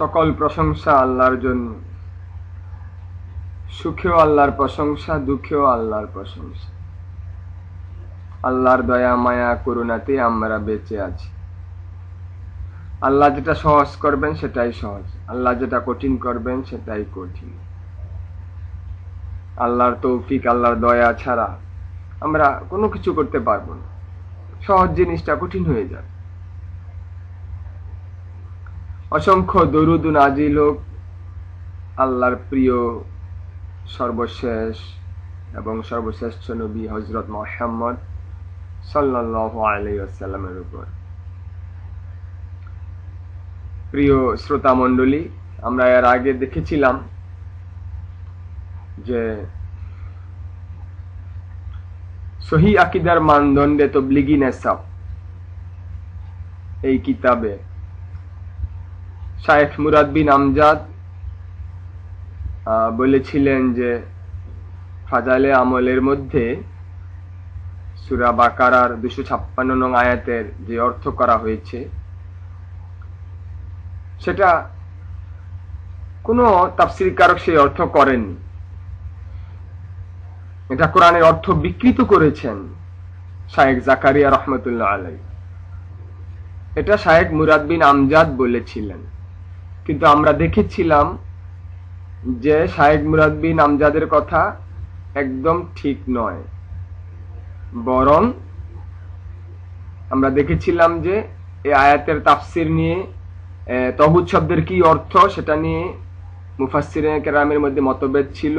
সকল প্রশংসা আল্লাহর জন্য। সুখেও আল্লাহর প্রশংসা, দুঃখেও আল্লাহর প্রশংসা। আল্লাহর দয়া, মায়া করুণাতে আমরা বেঁচে আছি। আল্লাহ যেটা সহজ করবেন, সেটাই সহজ। আল্লাহ যেটা কঠিন করবেন, সেটাই কঠিন। আল্লাহর তৌফিক, আল্লাহর দয়া ছাড়া আমরা কোনো কিছু করতে পারব না। সহজ জিনিসটা কঠিন হয়ে যায় অসংখ্য দরুদ নাজিল হোক আল্লাহর প্রিয় সর্বশেষ এবং সর্বশ্রেষ্ঠ নবী হজরত মোহাম্মদ সাল্লাহ আলাইসাল্লামের উপর। প্রিয় শ্রোতা মণ্ডলী আমরা এর আগে দেখেছিলাম যে সহি আকিদার মানদণ্ডে তবলিগি নেসাব এই কিতাবে শায়েখ মুরাদ বিন আমজাদ বলেছিলেন যে ফাজালে আমলের মধ্যে সুরা বাকারার দুশো ছাপ্পান্ন নং আয়াতের যে অর্থ করা হয়েছে, সেটা কোনো তাফসির কারক সেই অর্থ করেননি। এটা কোরআনের অর্থ বিকৃত করেছেন শায়েক জাকারিয়া রহমতুল্লাহ আলাই এটা শায়েক মুরাদ বিন আমজাদ বলেছিলেন। কিন্তু আমরা দেখেছিলাম যে শায়েক মুরাদ বিন আমজাদের কথা একদম ঠিক নয়। বরং আমরা দেখেছিলাম যে এই আয়াতের তাফসির নিয়ে তহুদ শব্দের কি অর্থ সেটা নিয়ে মুফাসির কেরামের মধ্যে মতভেদ ছিল।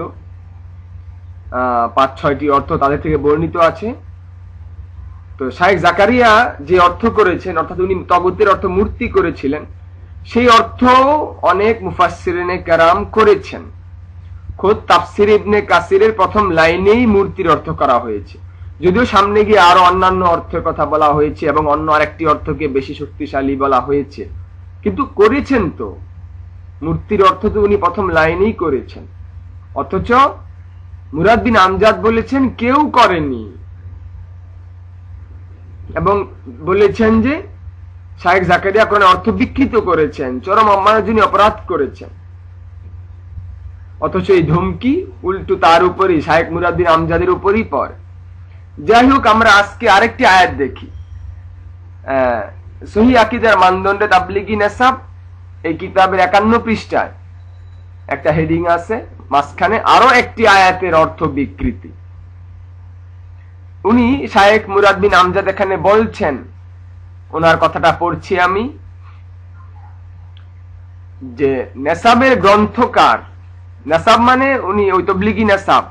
পাঁচ, ছয়টি অর্থ তাদের থেকে বর্ণিত আছে। তো শাহেক জাকারিয়া যে অর্থ করেছেন, অর্থাৎ উনি তগুতের অর্থ মূর্তি করেছিলেন সেই অর্থ অনেক মুফাসিরিনে কারাম করেছেন। খোদ তাফসির ইবনে কাসিরের প্রথম লাইনেই মূর্তির অর্থ করা হয়েছে। যদিও সামনে গিয়ে আরও অন্যান্য অর্থের কথা বলা হয়েছে এবং অন্য আরেকটি অর্থকে বেশি শক্তিশালী বলা হয়েছে। কিন্তু করেছেন তো। মূর্তির অর্থ তো উনি প্রথম লাইনেই করেছেন। অথচ মুরাদ বিন আমজাদ বলেছেন, কেউ করেনি। এবং বলেছেন যে শাহেক জাকারিয়া কোন অর্থ বিকৃত করেছেন, চরম অম্মানের অপরাধ করেছেন। অথচ এই ধমকি উল্টো তার উপরই শাহেক মুরাদ্দিন আমজাদের উপরই পড়ে। যাই হোক, আমরা আজকে আরেকটি আয়াত দেখি। সহি আকিদার মানদণ্ডে তাবলিগি নেসাব এই কিতাবের একান্ন পৃষ্ঠায় একটা হেডিং আছে, মাঝখানে আরও একটি আয়াতের অর্থ বিকৃতি। উনি শায়েক মুরাদ বিন আমজাদ এখানে বলছেন ওনার কথাটা পড়ছি আমি, যে নেসাবের গ্রন্থকার, নেসাব মানে উনি ওই তবলিগি নেসাব,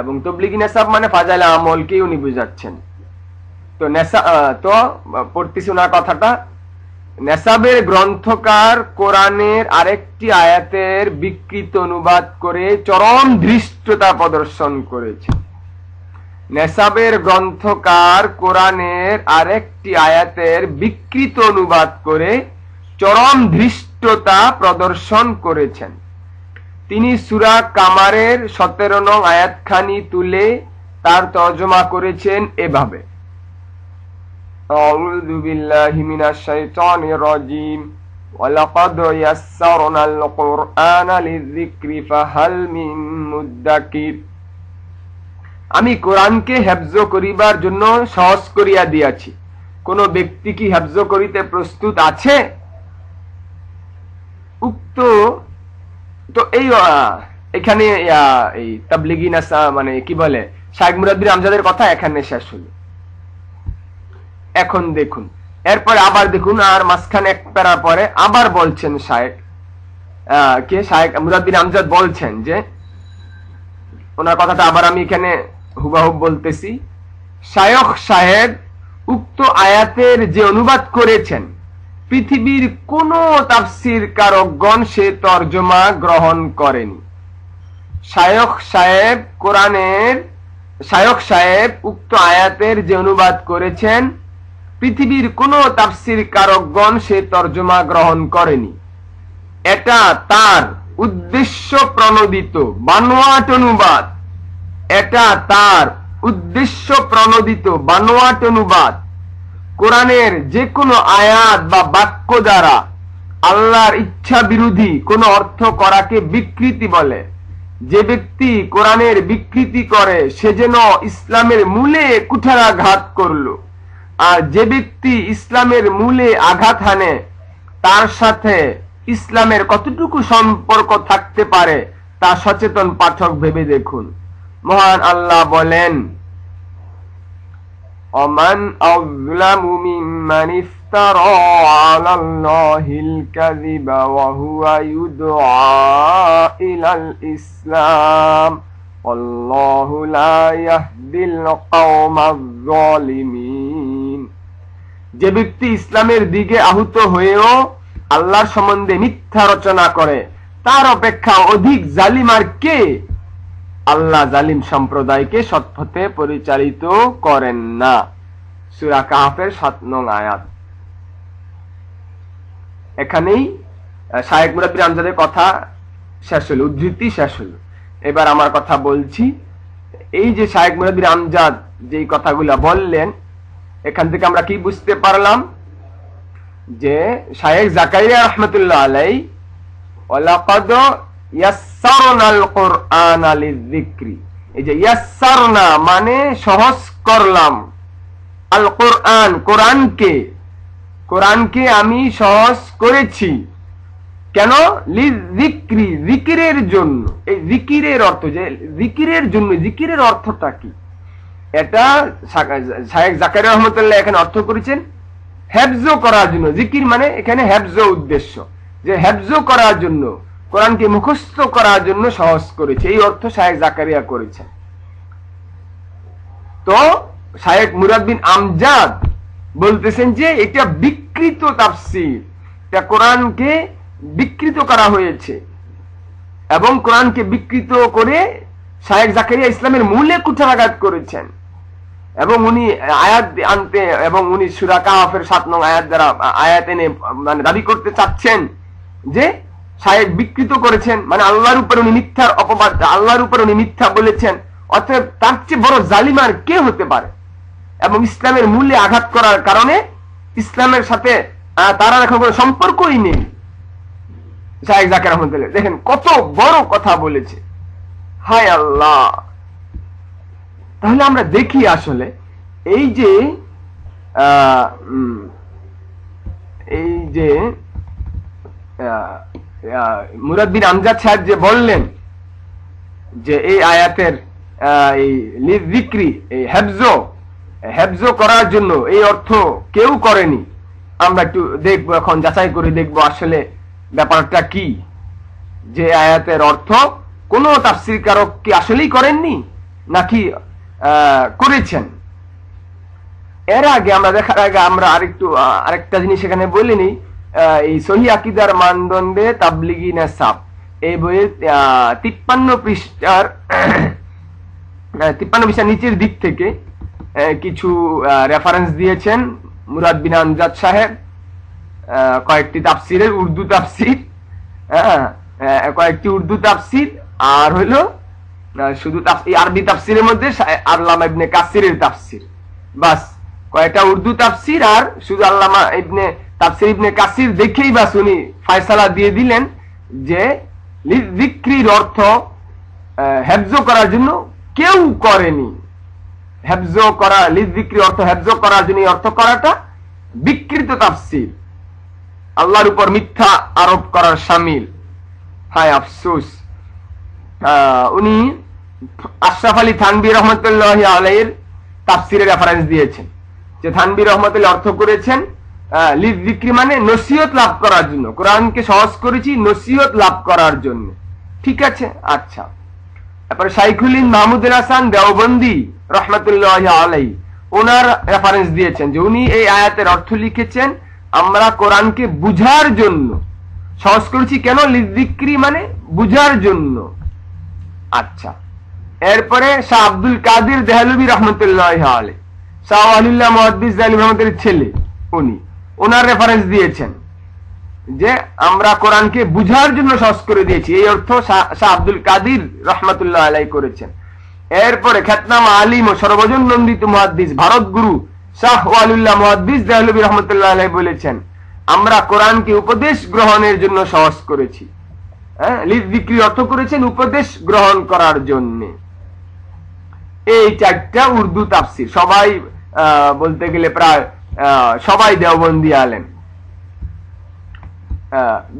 এবং তবলিগি নেসাব মানে ফাজাইল আমলকেই উনি বুঝাচ্ছেন। তো নেশা তো পড়তেছি ওনার কথাটা, নেসাবের গ্রন্থকার কোরআনের আরেকটি আয়াতের বিকৃত অনুবাদ করে চরম ধৃষ্টতা প্রদর্শন করেছে। নেসাবের গ্রন্থকার কোরআনের আরেকটি আয়াতের বিকৃত অনুবাদ করে চরম ধৃষ্টতা প্রদর্শন করেছেন তিনি সুরা কামারের সতেরো নং আয়াতখানি তুলে তার তর্জমা করেছেন এভাবে أعوذ بالله من الشيطان الرجيم ولقد يسرنا القرآن للذكر فهل من مدكر আমি কোরআনকে হেফজ করিবার জন্য সহজ করিয়া দিয়াছি। কোন ব্যক্তি কি হেফজ করিতে প্রস্তুত আছে? উক্ত, তো এই এখানে এই তাবলিগি নাসা মানে কি বলে শাহেক মুরাদ্দিন আমজাদের কথা এখানে শেষ হলো। এখন দেখুন, এরপরে আবার দেখুন, আর মাঝখানে এক প্যারা পরে আবার বলছেন শায়েক কে? শায়েক মুরাদ্দিন আমজাদ বলছেন যে, ওনার কথাটা আবার আমি এখানে হুবাহুব বলতেছি শায়ক সাহেব উক্ত আয়াতের যে অনুবাদ করেছেন, পৃথিবীর কোন তাফসির কারকগণ সে তর্জমা গ্রহণ করেনি। শায়ক সাহেব কোরআনের শায়ক সাহেব উক্ত আয়াতের যে অনুবাদ করেছেন, পৃথিবীর কোন তাফসির কারকগণ সে তর্জমা গ্রহণ করেনি। এটা তার উদ্দেশ্য প্রণোদিত, বানোয়াট অনুবাদ। এটা তার উদ্দেশ্য প্রণোদিত বানোয়াট অনুবাদ। কোরআনের যে কোনো আয়াত বা বাক্য দ্বারা আল্লাহর ইচ্ছা বিরোধী কোন অর্থ করাকে বিকৃতি বলে। যে ব্যক্তি কোরআনের বিকৃতি করে, সে যেন ইসলামের মূলে কুঠারাঘাত করল। আর যে ব্যক্তি ইসলামের মূলে আঘাত হানে, তার সাথে ইসলামের কতটুকু সম্পর্ক থাকতে পারে তা সচেতন পাঠক ভেবে দেখুন। মহান আল্লাহ বলেন, অমান আযলামু মিম্মান ইফতারা আলাল্লাহিল কাযিবা ওয়া হুয়া ইউদআ ইলাল ইসলাম। আল্লাহু লা ইয়াহদিল কওমাজ জালিমিন যে ব্যক্তি ইসলামের দিকে আহুত হয়েও আল্লাহর সম্বন্ধে মিথ্যা রচনা করে, তার অপেক্ষা অধিক জালিমার কে? আল্লাহ জালিম সম্প্রদায়কে সৎপথে পরিচালিত করেন না। সুরা কাহাফের সাত নং আয়াত। এখানেই শাহেক মুরাব্বির আমজাদের কথা শেষ হল, উদ্ধৃতি শেষ হল। এবার আমার কথা বলছি, এই যে শাহেক মুরাব্বির আমজাদ যেই কথাগুলা বললেন, এখান থেকে আমরা কি বুঝতে পারলাম? যে শাহেক জাকাইয়া রহমতুল্লাহ আলাই মানে সহজ করলাম। আল কোরআন কোরআনকে কোরআনকে আমি সহজ করেছি। কেন? লিযিকরি জিকিরের জন্য। এই জিকিরের অর্থ যে জিকিরের জন্য জিকিরের অর্থটা কি? এটা শাহেক জাকারিয়া রহমতুল্লাহ এখানে অর্থ করেছেন হ্যাবজো করার জন্য। জিকির মানে এখানে হ্যাবজো উদ্দেশ্য। যে হ্যাবজো করার জন্য। কোরআনকে মুখস্থ করার জন্য সহজ করেছে। এই অর্থ শাহেক জাকারিয়া করেছেন। তো শাহেক মুরাদ্দিন আমজাদ বলতেছেন যে, এটা বিকৃত তাফসির। এটা কোরআনকে বিকৃত করা হয়েছে এবং কোরআনকে বিকৃত করে শাহেক জাকারিয়া ইসলামের মূলে কুঠারাঘাত করেছেন। এবং উনি আয়াত আনতে এবং উনি সুরা কাহাফের সাত নং আয়াত দ্বারা আয়াত এনে মানে দাবি করতে চাচ্ছেন যে সাহেব বিকৃত করেছেন মানে আল্লাহর উপর উনি মিথ্যার অপবাদ, আল্লাহর উপর উনি মিথ্যা বলেছেন, অতএব তার চেয়ে বড় জালিমার কে হতে পারে? এবং ইসলামের মূল্যে আঘাত করার কারণে ইসলামের সাথে তারা এখন কোনো সম্পর্কই নেই। শাহেক জাকের দেখেন কত বড় কথা বলেছে। হায় আল্লাহ! তাহলে আমরা দেখি আসলে, এই যে এই যে মুরাদ্দিন আমজাদ সাহেব যে বললেন যে এই আয়াতের এই বিক্রি এই হ্যাবজো করার জন্য এই অর্থ কেউ করেনি। আমরা একটু দেখব, এখন যাচাই করে দেখব আসলে ব্যাপারটা কি। যে আয়াতের অর্থ কোন তাফসির কারক কি আসলেই করেননি, নাকি করেছেন। এর আগে আমরা দেখার আগে আমরা আরেকটু আরেকটা জিনিস এখানে বলিনি এই সহি আকিদার মানদণ্ডে তাবলিগি নেসাব এই বইয়ের তিপ্পান্ন পৃষ্ঠার তিপ্পান্ন পৃষ্ঠার নিচের দিক থেকে কিছু রেফারেন্স দিয়েছেন মুরাদ বিন আমজাদ সাহেব কয়েকটি তাফসিরের উর্দু তাফসির হ্যাঁ কয়েকটি উর্দু তাফসির, আর হইল শুধু আরবি তাফসিরের মধ্যে আল্লামা ইবনে কাসিরের তাফসির। বাস, কয়েকটা উর্দু তাফসির আর শুধু আল্লামা ইবনে তাফসির ইবনে কাসির দেখেই বাস উনি ফায়সালা দিয়ে দিলেন যে বিক্রির অর্থ হেফজ করার জন্য কেউ করেনি। হেফজ করা লিজ বিক্রি অর্থ হেফজ করার জন্য অর্থ করাটা বিকৃত তাফসির। আল্লাহর উপর মিথ্যা আরোপ করার সামিল। হায় আফসুস। উনি আশরাফ আলী থানবি রহমতুল্লাহ আলাইয়ের তাফসিরের রেফারেন্স দিয়েছেন। যে থানবি রহমতুল্লাহ অর্থ করেছেন লিজ বিক্রি মানে নসিহত লাভ করার জন্য। কোরআনকে সহজ করেছি নসিহত লাভ করার জন্য। ঠিক আছে? আচ্ছা। তারপরে শাইখুলিন মাহমুদুল হাসান দেওবন্দি রহমতুল্লাহ আলাই ওনার রেফারেন্স দিয়েছেন যে উনি এই আয়াতের অর্থ লিখেছেন, আমরা কোরআনকে বুঝার জন্য। সহজ করেছি কেন? লিজিক্রি মানে বুঝার জন্য। আচ্ছা। এরপরে শাহ আব্দুল কাদির দেহালুবি রহমতুল্লাহ আলে শাহ আলিল্লাহ মহাদিস রহমতের ছেলে, উনি। ওনার রেফারেন্স দিয়েছেন যে আমরা কোরআনকে বুঝার জন্য সহজ করে দিয়েছি। এই অর্থ শাহ আব্দুল কাদির রহমতুল্লাহ আলাই করেছেন। এরপরে খ্যাতনাম আলিম ও সর্বজন নন্দিত মহাদ্দিস, ভারত গুরু শাহ ওয়ালুল্লাহ মহাদ্দিস দেহলবী রহমতুল্লাহ আলাই বলেছেন, আমরা কোরআনকে উপদেশ গ্রহণের জন্য সহজ করেছি। হ্যাঁ বিক্রি অর্থ করেছেন উপদেশ গ্রহণ করার জন্য। এই চারটা উর্দু তাফসির। সবাই বলতে গেলে প্রায় সবাই দেওবন্দি আলেন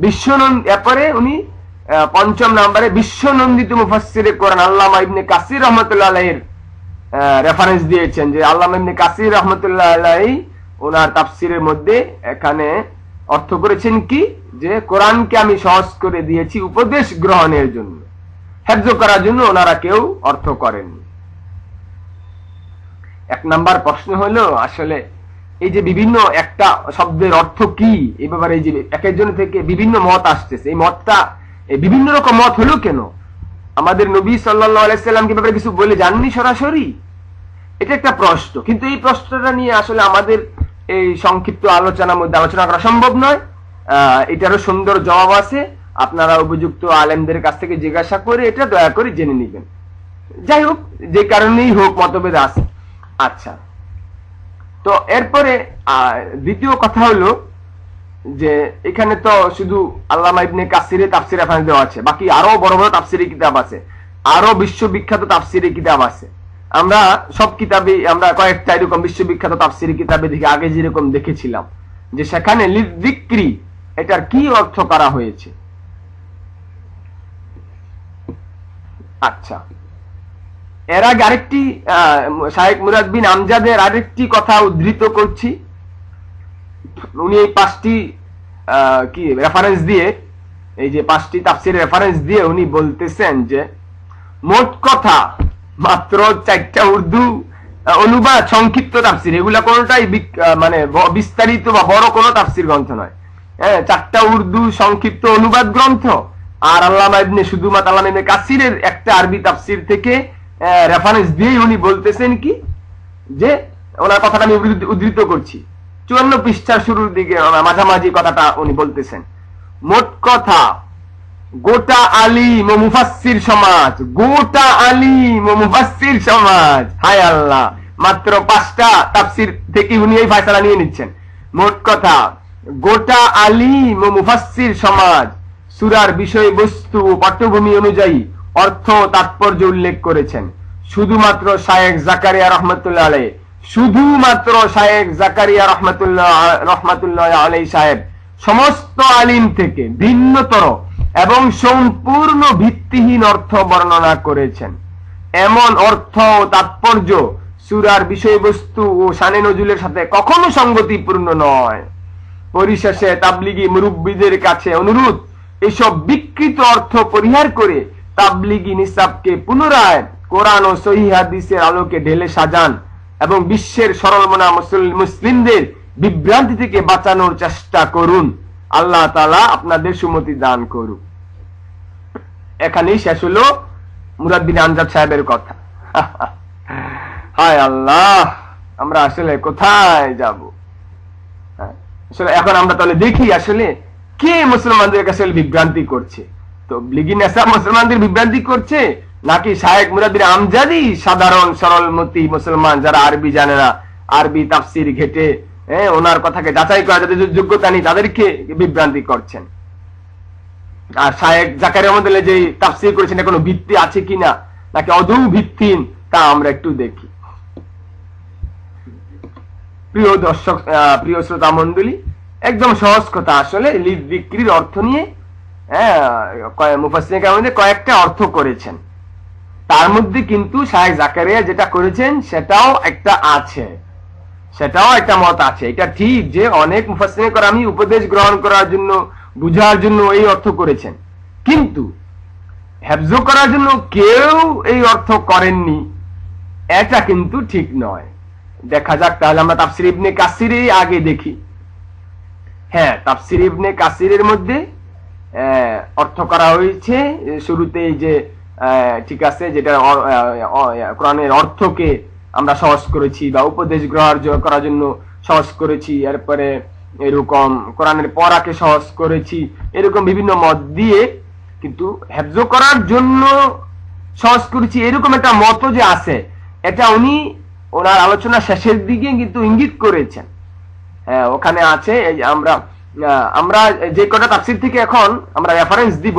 বিশ্বনন্দ এরপরে উনি পঞ্চম নম্বরে বিশ্বনন্দিত মুফাসসিরে কোরআন আল্লামা ইবনে কাসির রহমতুল্লাহ আলাইহির রেফারেন্স দিয়েছেন যে আল্লামা ইবনে কাসির রহমতুল্লাহ ওনার তাফসিরের মধ্যে এখানে অর্থ করেছেন কি? যে কোরআনকে আমি সহজ করে দিয়েছি উপদেশ গ্রহণের জন্য। হেফজ করার জন্য ওনারা কেউ অর্থ করেননি। এক নাম্বার প্রশ্ন হলো, আসলে এই যে বিভিন্ন একটা শব্দের অর্থ কি? এই ব্যাপারে এই যে এক একজন থেকে বিভিন্ন মত আসতেছে। এই মতটা বিভিন্ন রকম মত হলো কেন? আমাদের নবী সাল্লাহ আলাইসাল্লামকে ব্যাপারে কিছু বলে জাননি সরাসরি? এটা একটা প্রশ্ন। কিন্তু এই প্রশ্নটা নিয়ে আসলে আমাদের এই সংক্ষিপ্ত আলোচনার মধ্যে আলোচনা করা সম্ভব নয়। আহ, এটারও সুন্দর জবাব আছে। আপনারা উপযুক্ত আলেমদের কাছ থেকে জিজ্ঞাসা করে এটা দয়া করে জেনে নেবেন। যাই হোক যে কারণেই হোক মতভেদ আছে। আচ্ছা। তো এরপরে দ্বিতীয় কথা হলো যে এখানে তো শুধু আল্লামা ইবনে কাসিরে তাফসির এখানে দেওয়া আছে। বাকি আরও বড় বড় তাফসিরি কিতাব আছে। আরও বিশ্ববিখ্যাত তাফসিরি কিতাব আছে। আমরা সব কিতাবে আমরা কয়েকটা এরকম বিশ্ববিখ্যাত তাফসিরি কিতাবে দেখি, আগে যেরকম দেখেছিলাম, যে সেখানে লিদ্দিক্রি, এটার কি অর্থ করা হয়েছে? আচ্ছা। এর আগে আরেকটি শাহেক মুরাদ বিন আমজাদের আরেকটি কথা উদ্ধৃত করছি। উনি এই পাঁচটি কি রেফারেন্স দিয়ে, এই যে পাঁচটি তাফসির রেফারেন্স দিয়ে উনি বলতেছেন যে, মোট কথা, মাত্র চারটা উর্দু অনুবাদ, সংক্ষিপ্ত তাফসির, এগুলা কোনোটাই মানে বিস্তারিত বা বড় কোনো তাফসির গ্রন্থ নয়। হ্যাঁ চারটা উর্দু, সংক্ষিপ্ত অনুবাদ গ্রন্থ, আর শুধুমাত্র আল্লামা ইবনে কাসিরের একটা আরবি তাফসির থেকে রেফারেন্স দিয়ে উনি বলতেছেন কি, যে ওনার কথাটা আমি উদ্ধৃত- করছি। চুয়ান্ন পৃষ্ঠার শুরুর দিকে মাঝামাঝি কথাটা উনি বলতেছেন। মোট কথা, গোটা আলিম ও মুফাসসির সমাজ, গোটা আলিম ও মুফাসসির সমাজ, হায় আল্লাহ, মাত্র পাঁচটা তাফসির থেকে উনি এই ফয়সালা নিয়ে নিচ্ছেন। মোট কথা, গোটা আলিম ও মুফাসসির সমাজ, সুরার বিষয়বস্তু ও পটভূমি অনুযায়ী অর্থ তাৎপর্য উল্লেখ করেছেন। শুধুমাত্র শায়েক জাকারিয়া রহমতুল্লাহ আলাই শুধুমাত্র শায়েক জাকারিয়া রহমতুল্লাহ রহমতুল্লাহ আলাই সাহেব, সমস্ত আলিম থেকে ভিন্নতর এবং সম্পূর্ণ ভিত্তিহীন অর্থ বর্ণনা করেছেন। এমন অর্থ ও তাৎপর্য সুরার বিষয়বস্তু ও সানে নজুলের সাথে কখনো সঙ্গতিপূর্ণ নয়। পরিশেষে তাবলিগি মুরব্বীদের কাছে অনুরোধ, এসব বিকৃত অর্থ পরিহার করে তাবলিগি নিসাবকে পুনরায় কোরআন ও সহি হাদিসের আলোকে ঢেলে সাজান এবং বিশ্বের সরলমনা মুসলিমদের বিভ্রান্তি থেকে বাঁচানোর চেষ্টা করুন। আল্লাহ তালা আপনাদের সুমতি দান করুন এখানেই শেষ হলো মুরাদ্দিন আমজাদ সাহেবের কথা। হায় আল্লাহ আমরা আসলে কোথায় যাব? হ্যাঁ, আসলে এখন আমরা তাহলে দেখি আসলে কে মুসলমানদের কাছে বিভ্রান্তি করছে। তো লিগিন মুসলমানদের বিভ্রান্তি করছে? নাকি শায়েক মুরাদিন আমজাদি সাধারণ সরলমতি মুসলমান যারা আরবি জানে না, আরবি তাফসির ঘেটে হ্যাঁ ওনার কথাকে যাচাই করা, যাদের যোগ্যতা নেই, তাদেরকে বিভ্রান্তি করছেন। আর শায়েক জাকারিয়া আমাদের যে তাফসির করেছেন কোনো ভিত্তি আছে কিনা, নাকি অদৌ ভিত্তিহীন তা আমরা একটু দেখি। প্রিয় দর্শক প্রিয় শ্রোতা মন্ডলী একদম সহজ কথা, আসলে লিজ বিক্রির অর্থ নিয়ে হ্যাঁ মধ্যে কয়েকটা অর্থ করেছেন। তার মধ্যে কিন্তু শাহেক জাকারিয়া যেটা করেছেন, সেটাও একটা আছে। সেটাও একটা মত আছে। এটা ঠিক যে অনেক মুফাসসিরিন কেরামই উপদেশ গ্রহণ করার জন্য, বুঝার জন্য এই অর্থ করেছেন। কিন্তু, হেফজ করার জন্য কেউ এই অর্থ করেননি। এটা কিন্তু ঠিক নয়। দেখা যাক, তাহলে আমরা তাফসির ইবনে কাসিরে আগে দেখি। হ্যাঁ তাফসির ইবনে কাসিরের মধ্যে অর্থ করা হয়েছে। শুরুতেই যে ঠিক আছে, যেটা কোরআনের অর্থকে আমরা সহজ করেছি বা উপদেশ গ্রহণ করার জন্য সহজ করেছি। এরপরে এরকম কোরআনের পড়াকে সহজ করেছি। এরকম বিভিন্ন মত দিয়ে কিন্তু হেফজ করার জন্য সহজ করেছি। এরকম একটা মত যে আছে, এটা উনি ওনার আলোচনা শেষের দিকে কিন্তু ইঙ্গিত করেছেন। হ্যাঁ ওখানে আছে, এই আমরা আমরা যে কটা তাফসির থেকে এখন আমরা রেফারেন্স দিব,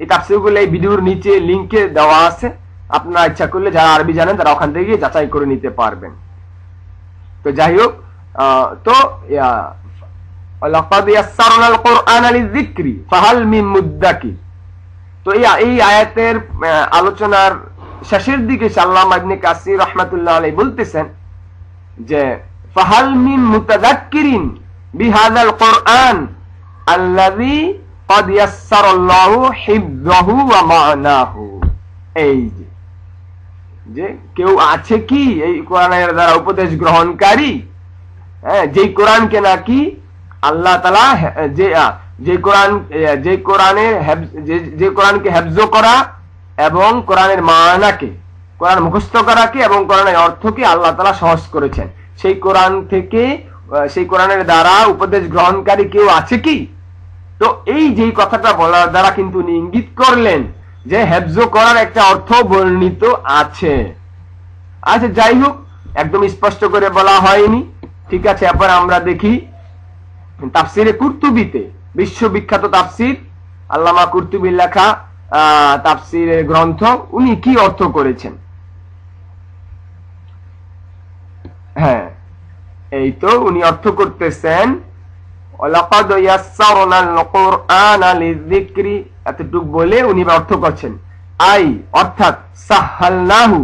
এই তাফসিরগুলো এই ভিডিওর নিচে লিংকে দেওয়া আছে। আপনারা ইচ্ছা করলে যারা আরবি জানেন, তারা ওখান থেকে যাচাই করে নিতে পারবেন। তো যাই হোক তো তো এই এই আয়াতের আলোচনার শেষের দিকে সাল্লাম ইবনে কাসির রহমাতুল্লাহ আলাইহি বলতেছেন যে, ফাহাল মিন মুতাযাক্কিরিন বিহাদাল কুরআন আল্লাযী قد يسر الله حفظه ومعناه এই যে যে কেউ আছে কি এই কোরআনের দ্বারা উপদেশ গ্রহণকারী হ্যাঁ যেই কোরআনকে নাকি আল্লাহ তালা যে আহ, যে কোরআন আহ, যে কোরআনের হেফ- যে- যে কোরআনকে হেফজ করা এবং কোরআনের মানাকে কোরআন মুখস্থ করাকে এবং কোরআনের অর্থকে আল্লাহ তালা সহজ করেছেন সেই কোরআন থেকে আহ, সেই কোরআনের দ্বারা উপদেশ গ্রহণকারী কেউ আছে কি? তো এই যে কথাটা বলার দ্বারা কিন্তু ইঙ্গিত করলেন যে হেফজ করার একটা অর্থ বর্ণিত আছে। আচ্ছা যাই হোক, একদম স্পষ্ট করে বলা হয়নি। ঠিক আছে, এরপর আমরা দেখি তাফসিরে কুর্তুবিতে, বিশ্ববিখ্যাত তাফসির, আল্লামা কুর্তুবির লেখা তাফসিরের গ্রন্থ, উনি কি অর্থ করেছেন? হ্যাঁ এই তো উনি অর্থ করতেছেন এতটুক বলে উনি অর্থ করছেন। আই, অর্থাৎ সাহালনাহু,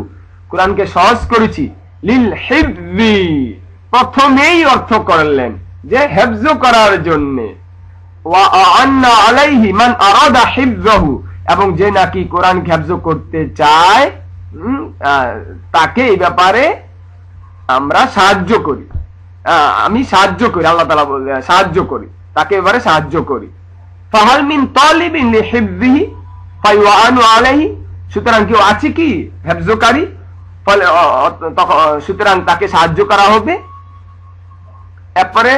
কোরআনকে সহজ করেছি লিল হিফজি প্রথমেই অর্থ করলেন যে হেফজ করার জন্য। এবং যে নাকি কোরআন হেফজ করতে চায় তাকে এই ব্যাপারে আমরা সাহায্য করি। আমি সাহায্য করি, আল্লাহ তালা বলে সাহায্য করি, তাকে এবারে সাহায্য করি। ফাহাল মিন তালিবিন আলাইহি, সুতরাং কেউ আছে কি হেফজকারী? ফলে সুতরাং তাকে সাহায্য করা হবে। এরপরে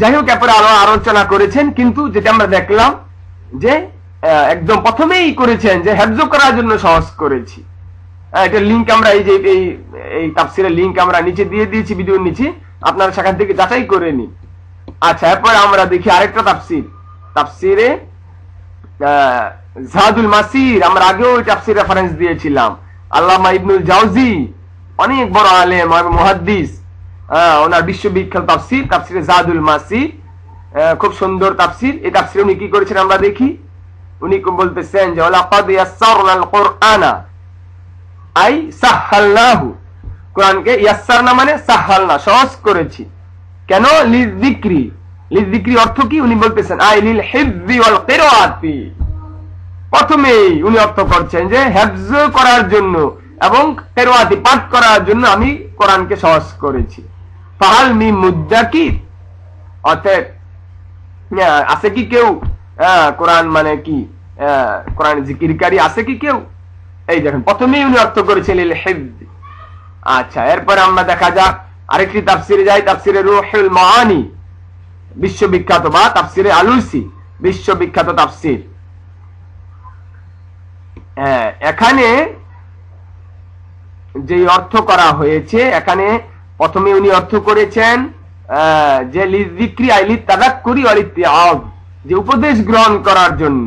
যাই হোক, এরপরে আরও আলোচনা করেছেন, কিন্তু যেটা আমরা দেখলাম যে একদম প্রথমেই করেছেন যে হেফজ করার জন্য সহজ করেছি। এটা লিংক আমরা এই যে, এই এই তাফসিরের লিংক আমরা নিচে দিয়ে দিয়েছি ভিডিওর নিচে। আপনারা সেখান থেকে যাচাই করে নিন। আচ্ছা এরপর আমরা দেখি আরেকটা তাফসির। তাফসিরে জাহাদুল মাসির, আমরা আগেও ওই তাফসির রেফারেন্স দিয়েছিলাম। আল্লামা ইবনুল জাউজি অনেক বড় আলেম মুহাদ্দিস। ওনার বিশ্ববিখ্যাত তাফসির, তাফসিরে জাহাদুল মাসির। খুব সুন্দর তাফসির। এই তাফসিরে উনি কি করেছেন আমরা দেখি। উনি বলতেছেন যে ওয়ালাকাদ ইয়াসসারনাল কুরআনা আই সাহালনাহু কোরআনকে ইয়াসসারনা মানে সাহালনা সহজ করেছি। কেন? লিযিকরি। লিযিকরি অর্থ কি? উনি বলতেছেন, আই লিল হিফজি ওয়াল কিরাআতি প্রথমেই উনি অর্থ করছেন যে, হেফজ করার জন্য এবং কেরোয়াতি পাঠ করার জন্য আমি কোরআনকে সহজ করেছি। ফাহাল মি মুদ্দাকির। অর্থাৎ আছে কি কেউ? কোরআন মানে কি? কোরআন জিকিরকারী আছে কি কেউ? এই দেখেন প্রথমেই উনি অর্থ করেছিলেন হেফজ আচ্ছা এরপরে আমরা দেখা যাক আরেকটি তাফসিরে যাই তাফসিরে রুহুল মাআনি। বিশ্ববিখ্যাত বা তাফসিরে আলুসি বিশ্ববিখ্যাত তাফসির। হ্যাঁ, এখানে যে অর্থ করা হয়েছে এখানে প্রথমে উনি অর্থ করেছেন যে লিজিক্রি আইলি তাদাক্কুরি অলিত্যাগ যে উপদেশ গ্রহণ করার জন্য।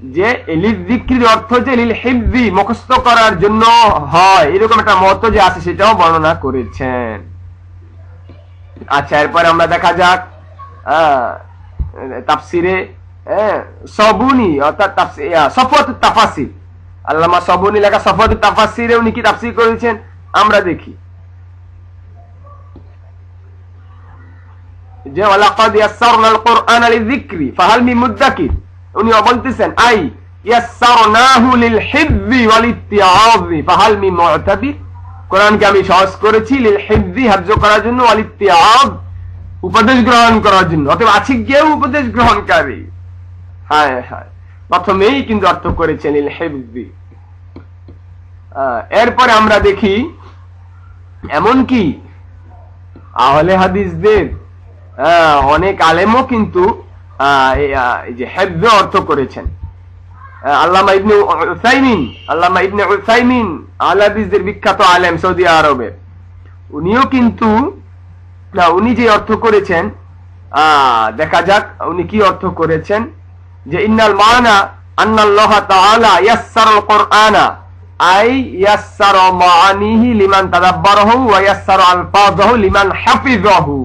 যে লিল যিকরির অর্থ যে লিল হিফজি, মুখস্থ করার জন্য হয়। এরকম একটা মত যে আছে, সেটাও বর্ণনা করেছেন। আচ্ছা এরপরে আমরা দেখা যাক সবুনি, অর্থাৎ সফওয়াত তাফাসির। আল্লামা সবুনি লেখা সফওয়াত তাফাসিরে, উনি কি তাফসির করেছেন? আমরা দেখি। যে, ওয়ালাকাদ ইয়াসসারনাল কুরআনা লিযিকরি, ফাহাল মিন মুদ্দাকির উনি বলতেছেন, আই আমি সহজ করেছি উপদেশ গ্রহণ করার জন্য। উপদেশ গ্রহণকারী? হায় হায়। প্রথমেই কিন্তু অর্থ করেছেন ইল এরপরে আমরা দেখি, এমন কি? আহলে হাদিসদের অনেক আলেমও কিন্তু যে অর্থ করেছেন। আল্লামা ইবনে উসাইমিন, আল্লামা ইবনে উসাইমিন বিখ্যাত আলেম সৌদি আরবের। উনিও কিন্তু, না, উনি যে অর্থ করেছেন দেখা যাক উনি কি অর্থ করেছেন। যে ইন্নাল মানা আন্নাল্লাহ আই লিমান লিমান হাফিযাহু।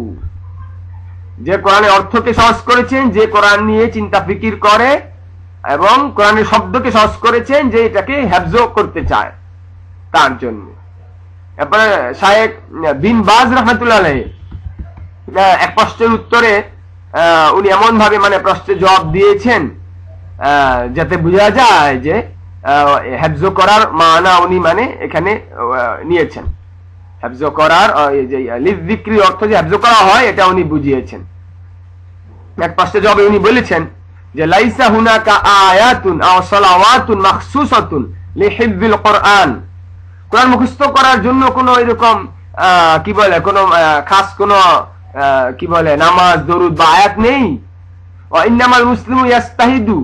যে কোরআনের অর্থকে সহজ করেছেন, যে কোরআন নিয়ে চিন্তা ফিকির করে এবং কোরআনের শব্দকে সহজ করেছেন, যে এটাকে হ্যাবজ করতে চায় তার জন্য। এরপরে শায়েক বিন বাজ রহমতুল্লাহ এক প্রশ্নের উত্তরে উনি এমন ভাবে মানে প্রশ্নের জবাব দিয়েছেন যাতে বোঝা যায় যে হ্যাবজ করার মানা উনি মানে এখানে নিয়েছেন। হ্যাবজ করার অর্থ যে হ্যাবজ করা হয়, এটা উনি বুঝিয়েছেন। এক প্রশ্নের জবাবে উনি বলেছেন যে, লাইসা হুনাকা আয়াতুন আও মাখসুসাতুন লিহিফযিল কুরআন। কোরআন মুখস্থ করার জন্য কোনো এরকম কি বলে, কোনো খাস কোনো কি বলে, নামাজ, দরুদ বা আয়াত নেই। ইন্নামাল মুসলিমু ইয়াস্তাহিদু।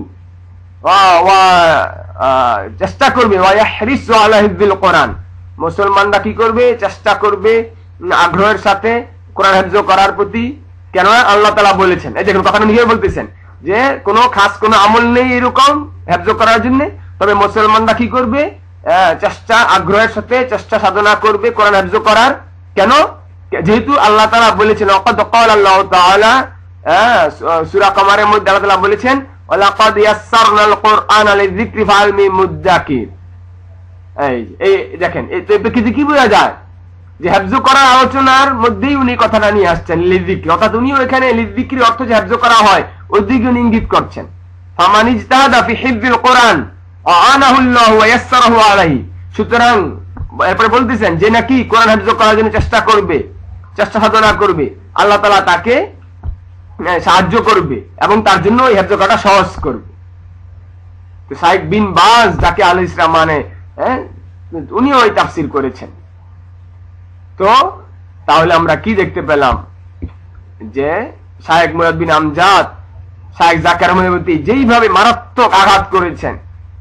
চেষ্টা করবে, ওয়া ইয়াহরিসু আলা হিফযিল কোরআন। মুসলমানরা কি করবে? চেষ্টা করবে আগ্রহের সাথে কোরআন হেফজ করার প্রতি। কেন আল্লাহ তাআলা বলেছেন, এই দেখুন কথা নিজে বলতেছেন, যে কোনো খাস কোনো আমল নেই এরকম হেফজ করার জন্য, তবে মুসলমানরা কি করবে? চেষ্টা, আগ্রহের সাথে চেষ্টা সাধনা করবে কোরআন হেফজ করার। কেন? যেহেতু আল্লাহ তালা বলেছেন অকদ আল্লাহ তাআলা সূরা কমারের মধ্যে আল্লাহ তাআলা বলেছেন, ওয়ালাকাদ ইয়াসসারনাল কুরআনা ফাহাল মিন মুদ্দাকির এই এই, দেখেন, এই প্রেক্ষিতে কি বোঝা যায়? যে হেফজ করার আলোচনার মধ্যেই উনি কথাটা নিয়ে আসছেন অর্থাৎ উনিও এখানে অর্থ যে হেফজ করা হয় ওই দিকে উনি ইঙ্গিত করছেন। এরপরে বলতেছেন যে নাকি কোরআন হেফজ করার জন্য চেষ্টা করবে, চেষ্টা সাধনা করবে। আল্লাহ তাআলা তাকে সাহায্য করবে এবং তার জন্য হেফজ করাটা সহজ করবে। সাইক বিন বাজ যাকে আল ইসলাম মানে হ্যাঁ, উনিও ওই তাফসির করেছেন। তো তাহলে আমরা কি দেখতে পেলাম? যে শায়েক মুরাদ বিন আমজাদ শায়েক জাকার প্রতি যেইভাবে মারাত্মক আঘাত করেছেন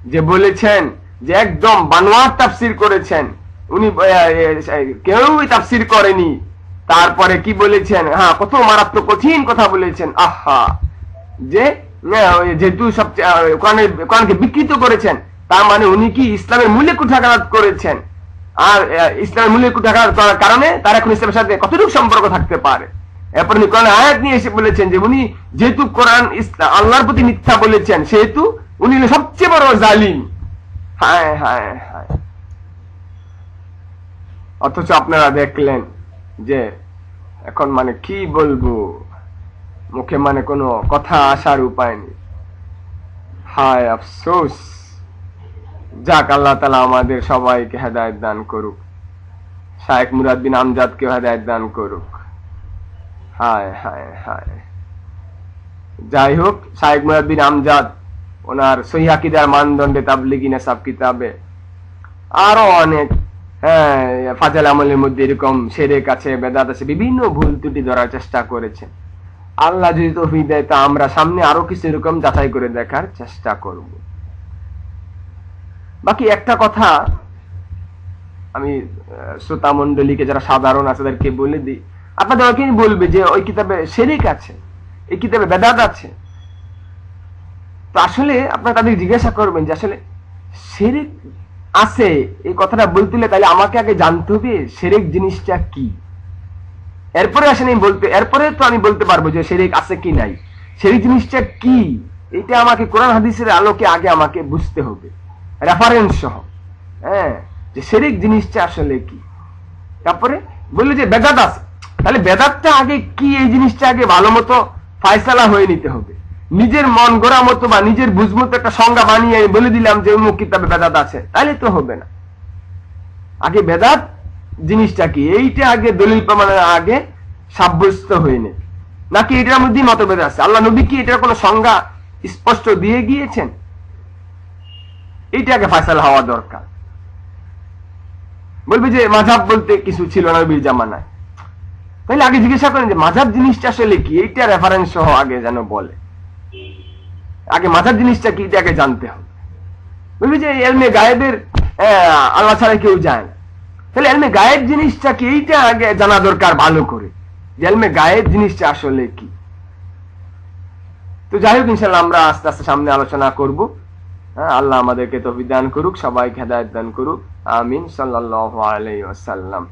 যে বলেছেন যে একদম বানোয়ার তাফসির করেছেন উনি কেউই তাফসির করেনি। তারপরে কি বলেছেন? হ্যাঁ কত মারাত্মক কঠিন কথা বলেছেন। আহা! যে যেহেতু আহ, কোরআনকে বিকৃত করেছেন তার মানে উনি কি ইসলামের মূল্যে কুঠাঘাত করেছেন? আর ইসলামের মূল্যে কুঠাঘাত করার কারণে তার এখন ইসলামের সাথে কতটুকু সম্পর্ক থাকতে পারে? এরপর উনি কোরআন আয়াত নিয়ে এসে বলেছেন যে উনি যেহেতু কোরআন ইসলাম আল্লাহর প্রতি মিথ্যা বলেছেন, সেহেতু উনি সবচেয়ে বড় জালিম। হায় হায় হায়। অথচ আপনারা দেখলেন যে এখন মানে কি বলব, মুখে মানে কোনো কথা আসার উপায় নেই। হায়, আফসোস। যাক, আল্লাহ তালা আমাদের সবাইকে হেদায়ত দান করুক। শায়েক মুরাদ বিন আমজাদকে হেদায়ত দান করুক। হায় হায় হায়। যাই হোক শায়েক মুরাদ বিন আমজাদ, ওনার সহিদার মানদণ্ডে তাবলিগি নেসাব কিতাবে আরও অনেক হ্যাঁ ফাজাল আমলের মধ্যে এরকম সেরেক আছে, বেদাত আছে, বিভিন্ন ভুল ত্রুটি ধরার চেষ্টা করেছেন। আল্লাহ যদি তৌফিক দেয়, তা আমরা সামনে আরও কিছু এরকম যাচাই করে দেখার চেষ্টা করব। বাকি একটা কথা আমি শ্রোতা মন্ডলীকে যারা সাধারণ আছে তাদেরকে বলে দিই। আপনাদের অনেকেই বলবে যে ওই কিতাবে শেরিক আছে, এই কিতাবে বেদাত আছে। তো আসলে আপনারা তাদের জিজ্ঞাসা করবেন যে আসলে শেরিক আছে, এই কথাটা বলতে হলে তাহলে আমাকে আগে জানতে হবে শেরেক জিনিসটা কি। এরপরে আসেন আমি বলতে, এরপরে তো আমি বলতে পারব যে শেরিক আছে কি নাই। শেরিক জিনিসটা কি এটা আমাকে কোরআন হাদিসের আলোকে আগে আমাকে বুঝতে হবে। রেফারেন্স সহ। হ্যাঁ যে শেরিক জিনিসটা আসলে কি? তারপরে বলল যে বেদাত আছে। তাহলে বেদাতটা আগে কি এই জিনিসটা আগে ভালো মতো ফায়সালা হয়ে নিতে হবে? নিজের মন গড়া মতো বা নিজের বুঝ মতো একটা সংজ্ঞা বানিয়ে আমি বলে দিলাম যে অমুক কিতাবে বেদাত আছে, তাহলে তো হবে না। আগে বেদাত জিনিসটা কি? এইটা আগে দলিল প্রমাণের আগে সাব্যস্ত হয়ে নেই নাকি এটার মধ্যেই মতভেদ আছে? আল্লাহ নবী কি এটার কোনো সংজ্ঞা স্পষ্ট দিয়ে গিয়েছেন? এইটাকে ফাইসাল হওয়া দরকার। বলবে যে মাঝাব বলতে কিছু ছিল না নবীর জামানায়। তাহলে আগে জিজ্ঞাসা করেন যে মাঝাব জিনিসটা আসলে কি? এইটা রেফারেন্স সহ আগে যেন বলে। আগে মাঝাব জিনিসটা কি? এটাকে জানতে হবে। বলবি যে এলমে গায়েবের আল্লাহ ছাড়া কেউ যায় না। তাহলে এলমে গায়েব জিনিসটা কি? এইটা আগে জানা দরকার ভালো করে। যে এলমে গায়েব জিনিসটা আসলে কি? তো যাই হোক ইনশাল্লাহ আমরা আস্তে আস্তে সামনে আলোচনা করব। আল্লাহ আমাদেরকে তো বিধান করুক সবাই হেদায়ত দান করুক। আমিন সাল্লাহ আলাই ওয়াসাল্লাম।